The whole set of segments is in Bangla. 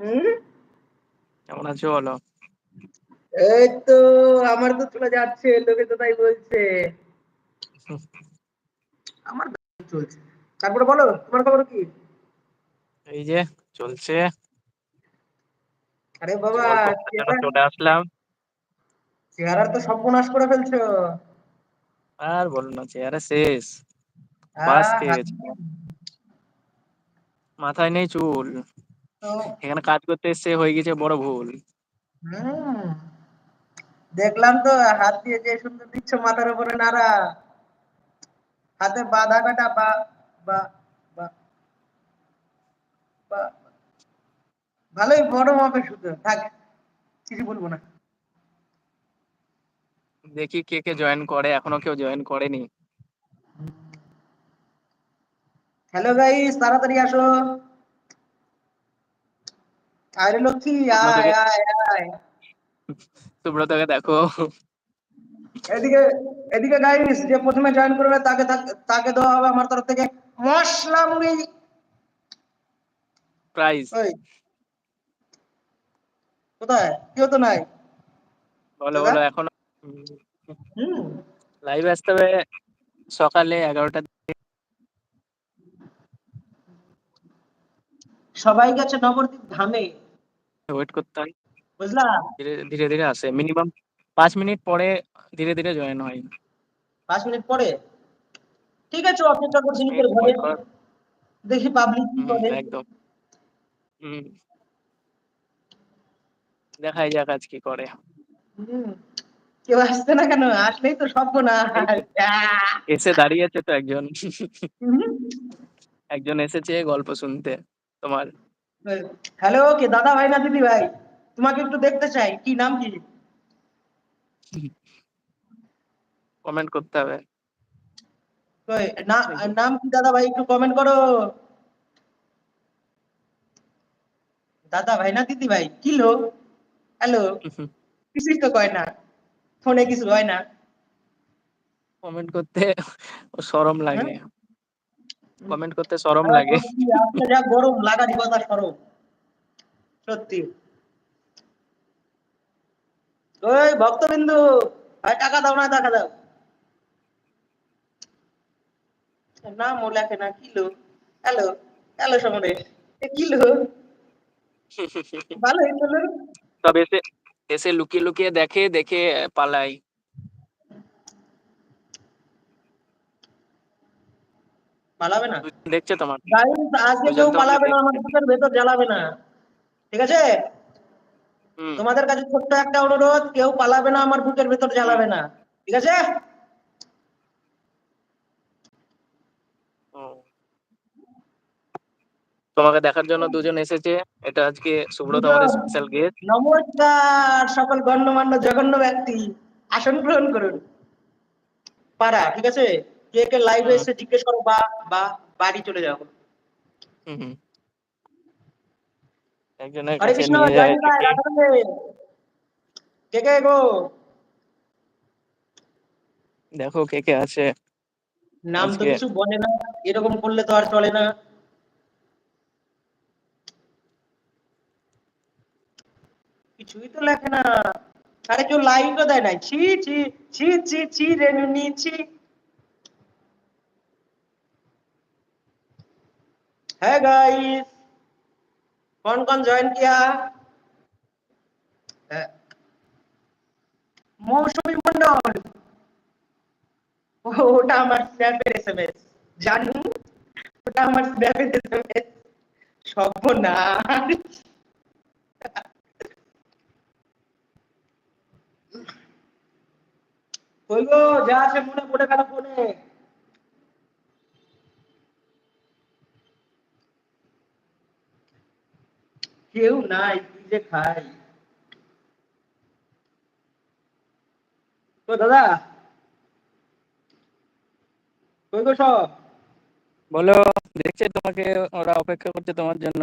হুম? কেমন আছো বলো? এই তো আমার তো চলে যাচ্ছে লোকে তো তাই বলছে। আমার চলছে। তারপরে বলো তোমার খবর কি? এই যে চলছে। আরে বাবা চলে আসলাম। চেহারার তো সর্বনাশ করে ফেলছো। আর বলো না চেহারা শেষ। বাস মাথায় নেই চুল। এখানে কাজ করতে এসে হয়ে গেছে বড় ভুল। হুম। দেখলাম তো হাত দিয়ে যে সুন্দর দিচ্ছ মাথার উপরে নাড়া। হাতে বাঁধা কাটা বা বা বা বা- ভালোই বড় মাপের সুতো। থাক কিছু বলব না। দেখি কে কে জয়েন করে এখনও কেউ জয়েন করেনি। হ্যালো গাইস তাড়াতাড়ি আসো। আরে লক্ষ্মী আয় আয় আয়। সুব্রতকে দেখো। এদিকে এদিকে গাইস যে প্রথমে জয়েন করবে তাকে তাকে- তাকে দেওয়া হবে আমার তরফ থেকে মশলা মুড়ি। প্রাইজ ওই। কোথায়? কেউ তো নাই। বলো বলো এখনও। হুম। লাইভে আসতে হবে সকালে এগারোটা সবাই গেছে নবদ্বীপ ধামে। ওয়েট করতে হয়। বুঝলা? ধীরে ধীরে ধীরে আসে। মিনিমাম পাঁচ মিনিট পরে ধীরে ধীরে জয়েন হয়। পাঁচ মিনিট পরে? ঠিক আছে অপেক্ষা করছি নিজের ঘরে দেখি পাবলিক কি করে। একদম। হুম। দেখাই যাক আজ কি করে। হুম। কেউ আসছে না কেন? আসলেই তো সব না এসে দাঁড়িয়েছে তো একজন। একজন এসেছে গল্প শুনতে তোমার। হ্যালো কে দাদা ভাই না দিদি ভাই? তোমাকে একটু দেখতে চাই। কি নাম কি? কমেন্ট করতে হবে। নাম কি দাদা ভাই একটু কমেন্ট করো। দাদা ভাই না দিদি ভাই? কি লো? হ্যালো কিছুই তো কয় না। ফোনে কিছু হয় না। কমেন্ট করতে সরম লাগে। হ্যাঁ? কমেন্ট করতে আর লাগে। গরম কথা সরম। সত্যি। ওই ভক্তবিন্দু টাকা দাও না টাকা দাও। না মোলাকে না kilo hello hello Samaresh kilo ভালো হলো সব এসে এসে লুকিয়ে লুকিয়ে দেখে দেখে পালাই। পালাবে না? দেখছে তোমার গাইস আজকে কেউ তোমাকে পালাবে না আমার বুকের ভেতর জ্বালাবে না। ঠিক আছে? তোমাদের কাছে ছোট্ট একটা অনুরোধ কেউ পালাবে না আমার বুকের ভেতর জ্বালাবে না। ঠিক আছে? তোমাকে দেখার জন্য দুজন এসেছে। এটা আজকে সুব্রত আমাদের স্পেশাল গেস্ট নমস্কার সকল গণ্যমান্য জঘন্য ব্যক্তি। আসন গ্রহণ করুন। পারা ঠিক আছে? কে কে লাইভে এসে জিজ্ঞেস করো বা বা বাড়ি চলে যাও। একজনের কাছে নিয়ে যায়। জয় নিতাই, একে। রাধা রাধে। কে কে গো? দেখো কে কে আছে। নাম তো কিছু বলে না এরকম করলে তো আর চলে না। কিছুই তো লেখে না। আরে কেউ লাইকও দেয় না ছি ছি ছি ছি ছি রেনুনি ছি। है गाइस कौन कौन ज्वाइन किया है। মৌসুমী মন্ডল ও, ওটা আমার স্ন্যাপের এসএমএস জানু ওটা আমার স্ন্যাপের এসএমএস সর্বনাশ কই গো যা আছে মনে পড়ে গেল ফোনে কেউ নাই কি যে খাই? তো দাদা? কই গো সব? বলো দেখছে তোমাকে ওরা অপেক্ষা করছে তোমার জন্য।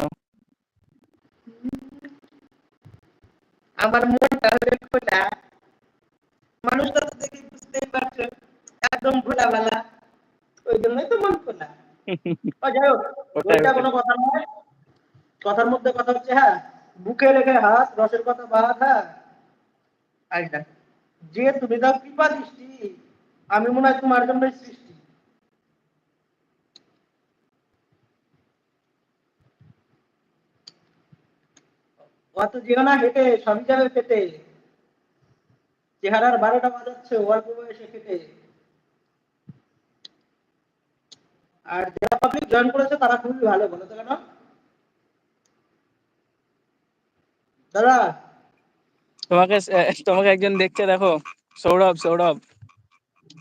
আমার মনটা হলো খোলা। মানুষটা তো দেখে বুঝতেই পারছ একদম খোলাবেলা ওই জন্যই তো মন খোলা। যাই হোক ওটাই। কোনো কথা নয়। কথার মধ্যে কথা হচ্ছে হ্যাঁ বুকে রেখে হাত, রসের কথা বাদ হ্যাঁ। যে তুমি দাও কৃপা দৃষ্টি, আমি মনে হয় তোমার জন্য সৃষ্টি। অত যেও হেঁটে সবই যাবে পেটে। চেহারার বারোটা বাজাচ্ছে, অল্প বয়সে খেটে আর যারা পাবলিক জয়েন করেছে, তারা খুবই ভালো, বলো তো কেন? দাদা। তোমাকে তোমাকে একজন দেখছে দেখো। সৌরভ সৌরভ।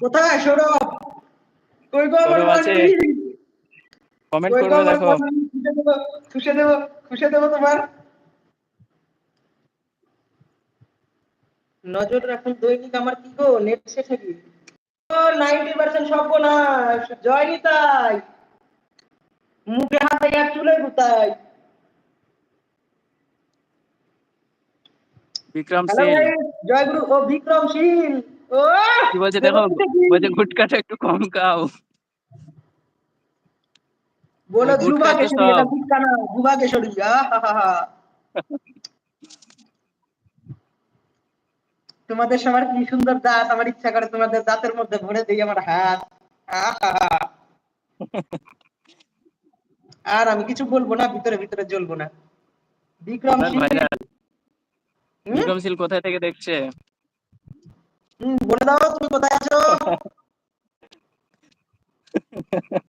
কোথায় সৌরভ? কই গো আমার কমেন্ট করবে দেখো? খুশে দেবো খুশে দেবো তোমার। নজর রাখুন দৈনিক আমার কি গো নেট শেষ নাকি? নাইনটি পার্সেন্ট সর্বনাশ। জয়নি তাই মুখে হাতে এক চুলে গুতাই। বিক্রম জয়গুরু ও বিক্রমশীল ও! কি বলছে? দেখো বলছে গুটকাটা একটু কম খাও। বলো গুটকা যুবা তো কেশরী এটা গুটকা না কেশরী। তোমাদের সবার কি সুন্দর দাঁত? আমার ইচ্ছা করে তোমাদের দাঁতের মধ্যে ভরে দিই আমার হাত। আর আমি কিছু বলব না ভিতরে ভিতরে জ্বলবো না। বিক্রম ভাইরাল ভাইরাল বিক্রম সিল কোথায় থেকে দেখছে? হুম, বলে দাও তুমি কোথায় আছো?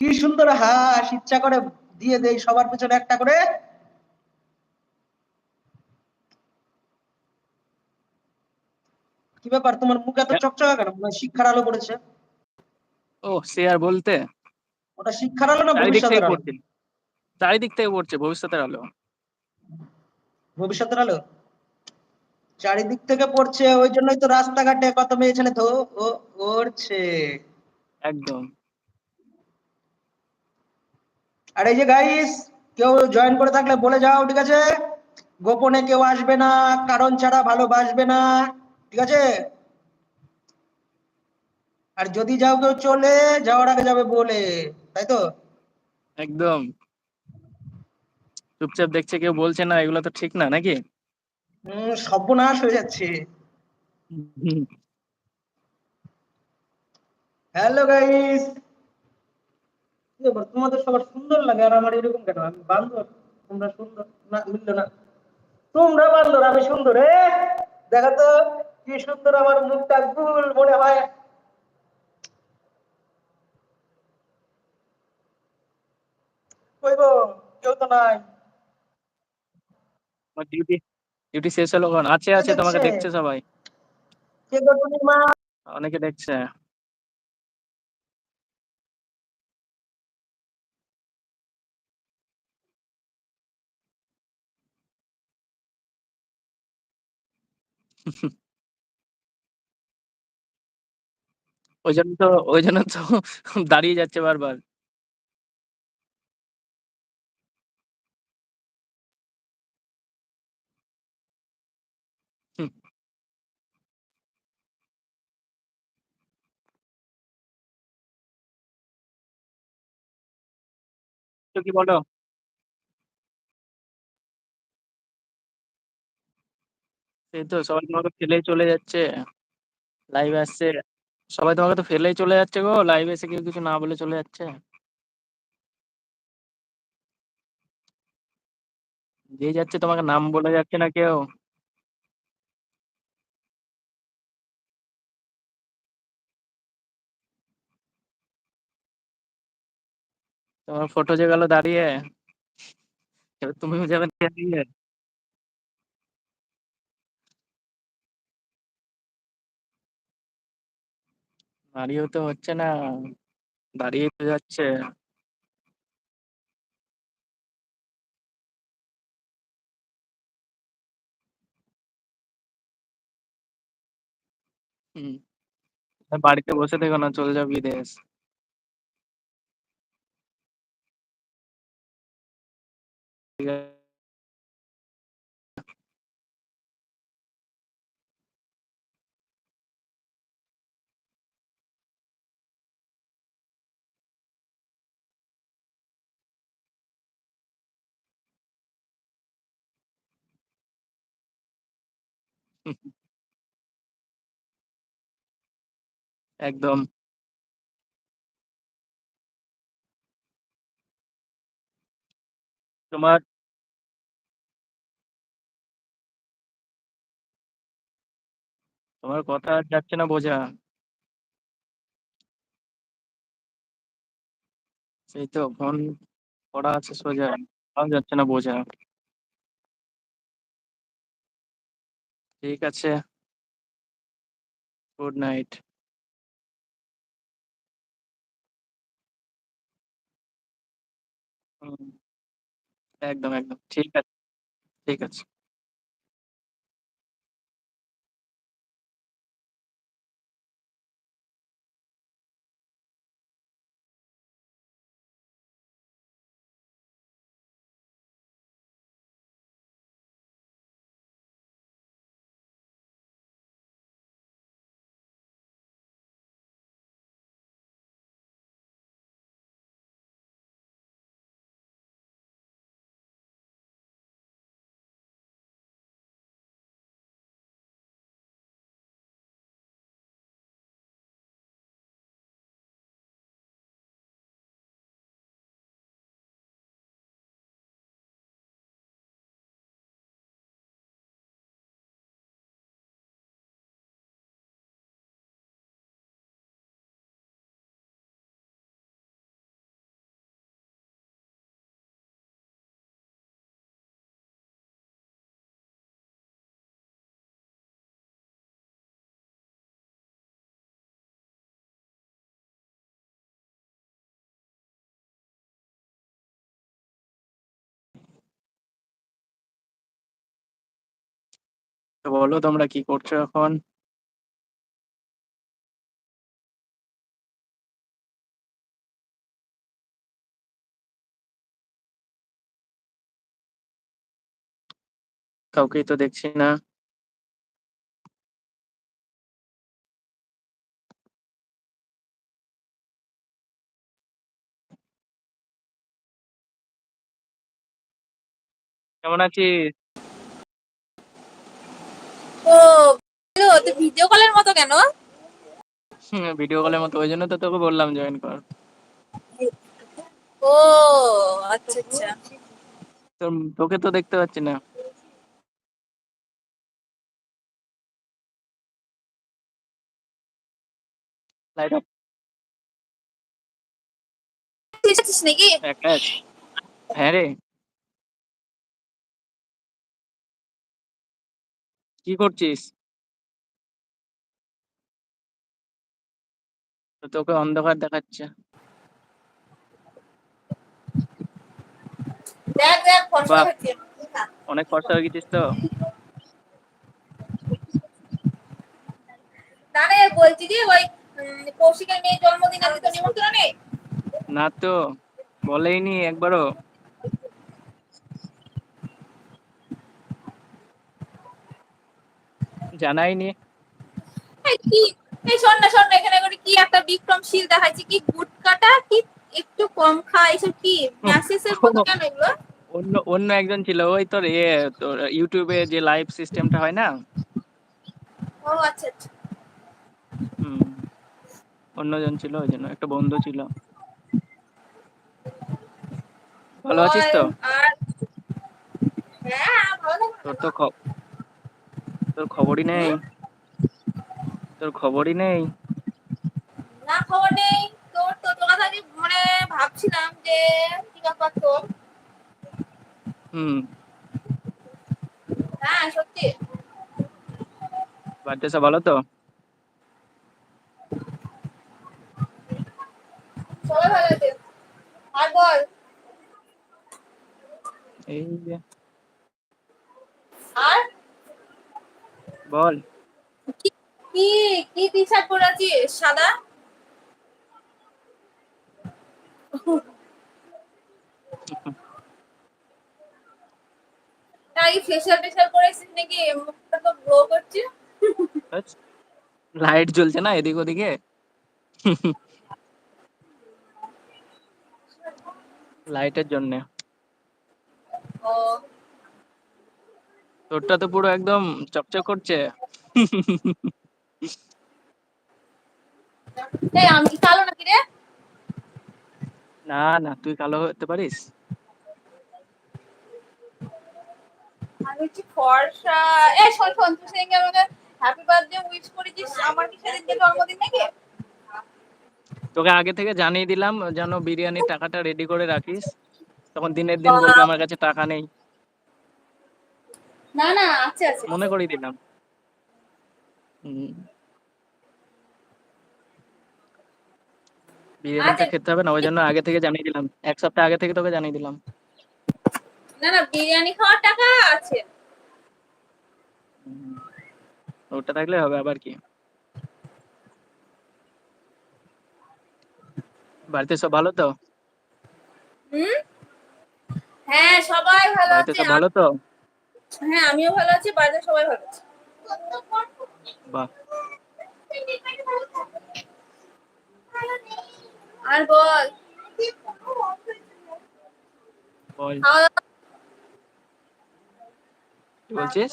কি সুন্দর হাস ইচ্ছা করে দিয়ে দেই সবার পেছনে একটা করে। কি ব্যাপার তোমার মুখ এত চকচকা কেন? মনে হয় শিক্ষার আলো পড়েছে। ও সে আর বলতে? ওটা শিক্ষার আলো না ভবিষ্যতের আলো? চারিদিক থেকে পড়ছে ভবিষ্যতের আলো। ভবিষ্যতের আলো? চারিদিক থেকে পড়ছে ওই জন্যই তো রাস্তাঘাটে কত মেয়ে ছেলে তো ও ওড়ছে। একদম। আর এই যে গাইস কেউ জয়েন করে থাকলে বলে যাও ঠিক আছে? গোপনে কেউ আসবে না কারণ ছাড়া ভালোবাসবে না ঠিক আছে? আর যদি যাও কেউ চলে যাওয়ার আগে যাবে বলে তাই তো? একদম। চুপচাপ দেখছে, কেউ বলছে না, এগুলো তো ঠিক না, নাকি? সর্বনাশ হয়ে যাচ্ছে। Hello guys. তোমাদের সবার সুন্দর লাগে, আর আমার এরকম কেন? আমি বান্দর, তোমরা সুন্দর। না, মিললো না। তোমরা বান্দর, আমি সুন্দর, এ? দেখো তো, কি সুন্দর আমার মুখটা, গুল মনে হয়। কই গো কেউ তো নাই। আমার ডিউটি ডিউটি শেষ হলো কখন? আছে আছে তোমাকে দেখছে? সবাই। কে গো তুমি অনেকে দেখছে। ওই জন্য তো ওই জন্য তো দাঁড়িয়ে যাচ্ছে বারবার। কি বলো? এই তো সবাই তোমাকে ফেলেই চলে যাচ্ছে। লাইভ আসছে। সবাই তোমাকে তো ফেলেই চলে যাচ্ছে গো। লাইভে এসে কেউ কিছু না বলে চলে যাচ্ছে। যে যাচ্ছে তোমাকে নাম বলে যাচ্ছে না কেউ। তোমার ফটো যে গেল দাঁড়িয়ে, এবার তুমিও যাবে দাঁড়িয়ে। দাঁড়িয়েও তো হচ্ছে না দাঁড়িয়ে তো যাচ্ছে। হুম। বাড়িতে বসে থেকো না, চলে যাও বিদেশ। একদম। তোমার তোমার কথা যাচ্ছে না বোঝা। সেই তো ফোন করা আছে সোজা, তাও যাচ্ছে না বোঝা। ঠিক আছে। Good night. একদম, একদম। ঠিক আছে, ঠিক আছে। বলো তোমরা কি করছ এখন? কাউকেই তো দেখছি না। কেমন আছিস? ও হ্যালো ভিডিও কলের মতো কেন ভিডিও কলের মতো ওই জন্য তো তোকে বললাম জয়েন কর। ও আচ্ছা আচ্ছা তোকে তো দেখতে পাচ্ছি না। লাইট অফ নাকি হ্যাঁ রে। কি করছিস? তোকে অন্ধকার দেখাচ্ছে। অনেক ফর্সা হয়ে গেছিস তো। না রে বলছি যে ওই কৌশিকের মেয়ের জন্মদিন আছে তো নিমন্ত্রণ না তো বলেইনি একবারও। জানাইনি। কি এই শোন না শোন না এখানে করে কি একটা বিক্রমশীল দেখাচ্ছে কি গুটকাটা কি একটু কম খা এসব কি মেসেজের মতো কেন এগুলো? অন্য অন্য একজন ছিল ওই তোর ইয়ে তোর ইউটিউবে যে লাইভ সিস্টেমটা হয় না? ও আচ্ছা আচ্ছা। অন্যজন ছিল ওই জন্য একটা বন্ধু ছিল। ভালো আছিস তো? হ্যাঁ ভালো তোর তো তোর খবরই নেই। তোর খবরই নেই। না খবর নেই। তোর তো তোর কথা আমি মানে ভাবছিলাম যে কি ব্যাপার তোর? হুম। হ্যাঁ সত্যি। বাড়িতে সব ভালো তো? সবাই ভালো আছে? আর বল। এই যে। আর? বল। কি কি টি শার্ট পরে আছিস সাদা? তাই ফেশিয়াল টেশিয়াল করেছিস নাকি মুখটা তো গ্লো করছে। লাইট জ্বলছে না এদিক ওদিকে? লাইটের জন্য। ও। তোরটা তো পুরো একদম চকচক করছে। আমি কালো নাকি রে? না না তুই কালো হতে পারিস। আমি হচ্ছে ফর্সা। এ শোন শোন তুই আমাকে হ্যাপি বার্থডে উইশ করেছিস। আমার কি সেদিনকে জন্মদিন নাকি? তোকে আগে থেকে জানিয়ে দিলাম যেন বিরিয়ানির টাকাটা রেডি করে রাখিস। তখন দিনের দিন বলবি আমার কাছে টাকা নেই। না না আছে আছে। মনে করিয়ে দিলাম। বিরিয়ানিটা খেতে হবে না ওই জন্য আগে থেকে জানিয়ে দিলাম। এক সপ্তাহ আগে থেকে তোকে জানিয়ে দিলাম। না না বিরিয়ানি খাওয়ার টাকা আছে। ওটা থাকলে হবে আবার কি? বাড়িতে সব ভালো তো? হুম? হ্যাঁ সবাই ভালো বাড়িতে আছে। সব ভালো তো? হ্যাঁ আমিও ভালো আছি বাড়িতে সবাই ভালো আছে। বাহ। আর বল। বল। কি বলছিস?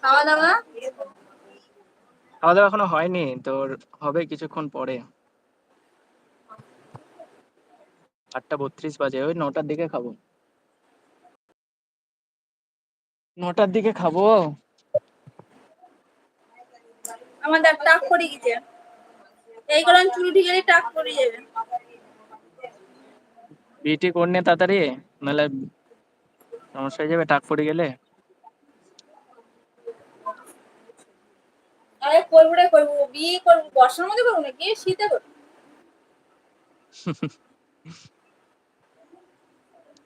খাওয়া দাওয়া? খাওয়া দাওয়া এখনও হয়নি তোর হবে কিছুক্ষণ পরে। আটটা বত্রিশ বাজে ওই নটার দিকে খাব। নটার দিকে খাব। আমার দেখ টাক পড়ে গেছে। এই কারণে চুল উঠে গেলে টাক পড়ে যাবে। বিটি করনে তাড়াতাড়ি নাহলে সমস্যা হয়ে যাবে টাক পড়ে গেলে। আরে করব রে করব। বিয়ে করব বর্ষার মধ্যে করব নাকি? শীতে করব।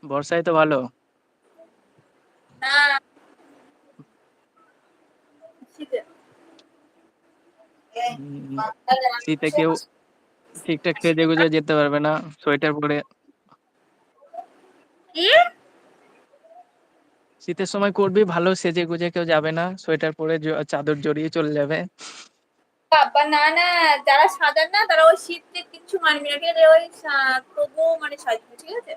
বর্ষায় তো ভালো। না শীতে উম, শীতে কেউ ঠিকঠাক সেজে গুজে যেতে পারবে না সোয়েটার পরে। শীতের সময় করবি ভালো সেজে গুজে কেউ যাবে না সোয়েটার পরে চাদর জড়িয়ে চলে যাবে। বাবা না না যারা সাজান না তারা ওই শীতে মানবি না ওই তবুও মানে সাজবে ঠিক আছে?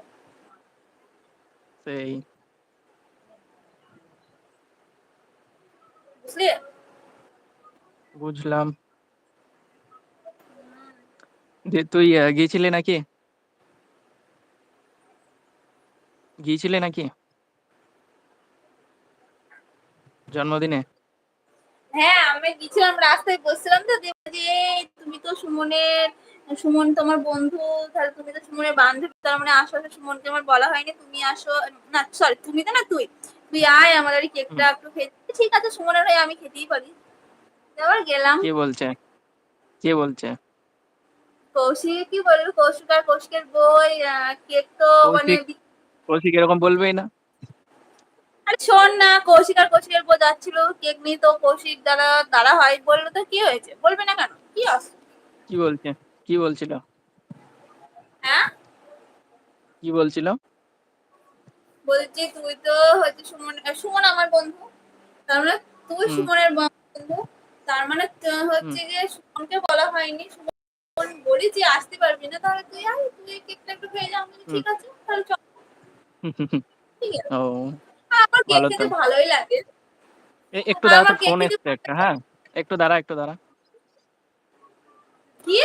সেই। বুঝলাম। যে তুই গিয়েছিলি নাকি? গিয়েছিলি নাকি? জন্মদিনে? হ্যাঁ আমি গেছিলাম রাস্তায় বসছিলাম তো বলছে, তুমি তো সুমনের সুমন তোমার বন্ধু তাহলে তুমি তো সুমনের বান্ধবী তার মানে আসো আসো সুমনকে আমার বলা হয়নি তুমি আসো না সরি তুমি তো না তুই তুই আয় আমাদের কেকটা একটু খেতে ঠিক আছে সুমনের হয়ে আমি খেতেই পারি। এবার গেলাম। কে বলছে? কে বলছে? কৌশিক কি বলব কৌশিক আর কৌশিকের বই কেক তো মানে কৌশিক? এরকম বলবেই না। আরে শোন না কৌশিক আর কৌশিকের বউ যাচ্ছিল কেক নিয়ে তো কৌশিক দ্বারা দ্বারা হয় বলল তো কি হয়েছে? বলবে না কেন? কি অসুবিধা কি বলছে? কি বলছিল? হ্যাঁ? কি বলছিল? বলছি তুই তো হচ্ছে সুমন সুমন আমার বন্ধু। তার মানে তুই। সুমনের বন্ধু। তার মানে হচ্ছে গিয়ে সুমনকে বলা হয়নি সুমন বলি যে আসতে পারবি না তাহলে তুই আয় তুই কেকটা একটু খেয়ে যা। আমি ঠিক আছে তাহলে চল। ঠিক আছে। ও আমার কেক খেতে তো। ভালোই লাগে। একটু দাঁড়া ফোন এসছে একটা হ্যাঁ? একটু দাঁড়া একটু দাঁড়া। কি